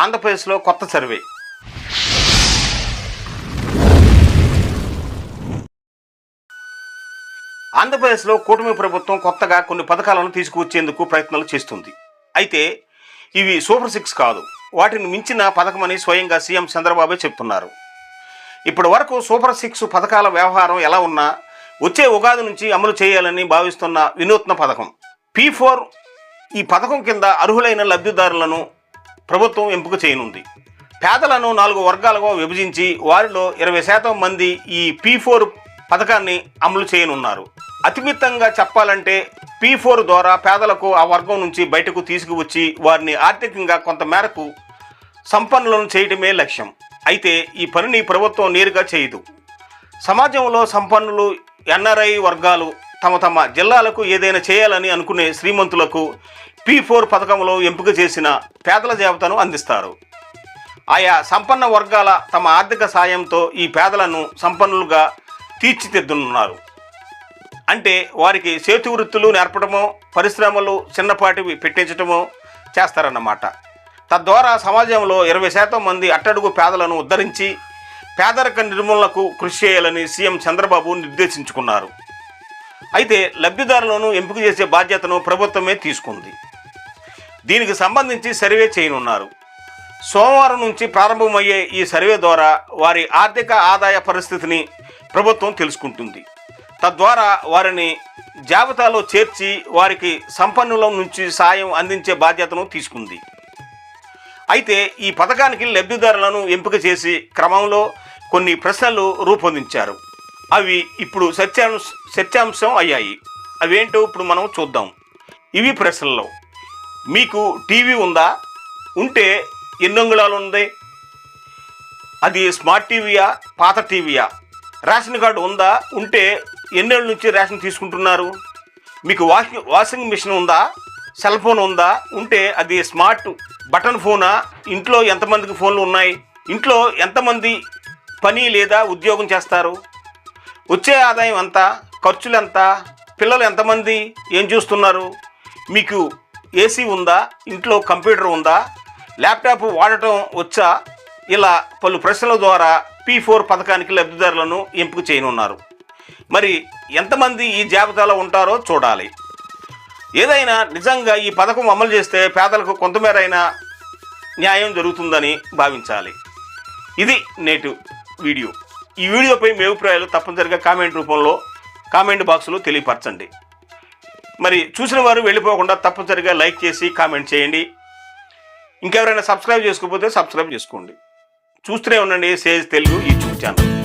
ఆంధ్రప్రదేశ్లో కొత్త సర్వే. ఆంధ్రప్రదేశ్లో కూటమి ప్రభుత్వం కొత్తగా కొన్ని పథకాలను తీసుకువచ్చేందుకు ప్రయత్నాలు చేస్తుంది. అయితే ఇవి సూపర్ సిక్స్ కాదు. వాటిని మించిన పథకమని స్వయంగా సీఎం చంద్రబాబే చెప్తున్నారు. ఇప్పటి వరకు సూపర్ సిక్స్ పథకాల వ్యవహారం ఎలా ఉన్నా వచ్చే ఉగాది నుంచి అమలు చేయాలని భావిస్తున్న వినూత్న పథకం. పీ ఫోర్ ఈ పథకం కింద అర్హులైన లబ్ధిదారులను ప్రభుత్వం ఎంపిక చేయనుంది. పేదలను నాలుగు వర్గాలుగా విభజించి వారిలో ఇరవై శాతం మంది ఈ పీ ఫోర్ పథకాన్ని అమలు చేయనున్నారు. అతిమిత్తంగా చెప్పాలంటే పీ ఫోర్ ద్వారా పేదలకు ఆ వర్గం నుంచి బయటకు తీసుకువచ్చి వారిని ఆర్థికంగా కొంత మేరకు సంపన్నులను చేయడమే లక్ష్యం. అయితే ఈ పనిని ప్రభుత్వం నేరుగా చేయదు. సమాజంలో సంపన్నులు ఎన్ఆర్ఐ వర్గాలు తమ తమ జిల్లాలకు ఏదైనా చేయాలని అనుకునే శ్రీమంతులకు పీ ఫోర్ పథకంలో ఎంపిక చేసిన పేదల జాబితాను అందిస్తారు. ఆయా సంపన్న వర్గాల తమ ఆర్థిక సాయంతో ఈ పేదలను సంపన్నులుగా తీర్చిదిద్దుతున్నారు అంటే వారికి చేతి వృత్తులు నేర్పడమో పరిశ్రమలు చిన్నపాటివి పెట్టించటము చేస్తారన్నమాట. తద్వారా సమాజంలో ఇరవై శాతం మంది అట్టడుగు పేదలను ఉద్ధరించి పేదరిక నిర్మూలనకు కృషి చేయాలని సీఎం చంద్రబాబు నిర్దేశించుకున్నారు. అయితే లబ్ధిదారులను ఎంపిక చేసే బాధ్యతను ప్రభుత్వమే తీసుకుంది. దీనికి సంబంధించి సర్వే చేయనున్నారు. సోమవారం నుంచి ప్రారంభమయ్యే ఈ సర్వే ద్వారా వారి ఆర్థిక ఆదాయ పరిస్థితిని ప్రభుత్వం తెలుసుకుంటుంది. తద్వారా వారిని జాబితాలో చేర్చి వారికి సంపన్నుల నుంచి సాయం అందించే బాధ్యతను తీసుకుంది. అయితే ఈ పథకానికి లబ్ధిదారులను ఎంపిక చేసి క్రమంలో కొన్ని ప్రశ్నలు రూపొందించారు. అవి ఇప్పుడు సత్యాంశ సత్యాంశం అయ్యాయి. అవేంటో ఇప్పుడు మనం చూద్దాం. ఇవి ప్రశ్నలు. మీకు టీవీ ఉందా? ఉంటే ఎన్ని అంగుళాలు ఉంది అది స్మార్ట్ టీవీయా? పాత టీవీయా? రేషన్ కార్డు ఉందా? ఉంటే ఎన్నేళ్ళ నుంచి రేషన్ తీసుకుంటున్నారు? మీకు వాషింగ్ వాషింగ్ మిషన్ ఉందా? సెల్ ఫోన్ ఉందా? ఉంటే అది స్మార్ట్ బటన్ ఫోనా? ఇంట్లో ఎంతమందికి ఫోన్లు ఉన్నాయి? ఇంట్లో ఎంతమంది పని లేదా ఉద్యోగం చేస్తారు? వచ్చే ఆదాయం ఎంత? ఖర్చులు ఎంత? పిల్లలు ఎంతమంది? ఏం చూస్తున్నారు? మీకు ఏసీ ఉందా? ఇంట్లో కంప్యూటర్ ఉందా? ల్యాప్టాప్ వాడటం వచ్చా? ఇలా పలు ప్రశ్నల ద్వారా పీ ఫోర్ పథకానికి లబ్ధిదారులను ఎంపిక చేయనున్నారు. మరి ఎంతమంది ఈ జాబితాలో ఉంటారో చూడాలి. ఏదైనా నిజంగా ఈ పథకం అమలు చేస్తే పేదలకు కొంతమేరైనా న్యాయం జరుగుతుందని భావించాలి. ఇది నేటి వీడియో. ఈ వీడియోపై మీ అభిప్రాయాలు తప్పనిసరిగా కామెంట్ రూపంలో కామెంట్ బాక్స్లో తెలియపరచండి. మరి చూసిన వారు వెళ్ళిపోకుండా తప్పనిసరిగా లైక్ చేసి కామెంట్ చేయండి. ఇంకెవరైనా సబ్స్క్రైబ్ చేసుకోకపోతే సబ్స్క్రైబ్ చేసుకోండి. చూస్తూనే ఉండండి. Sage Telugu YouTube channel.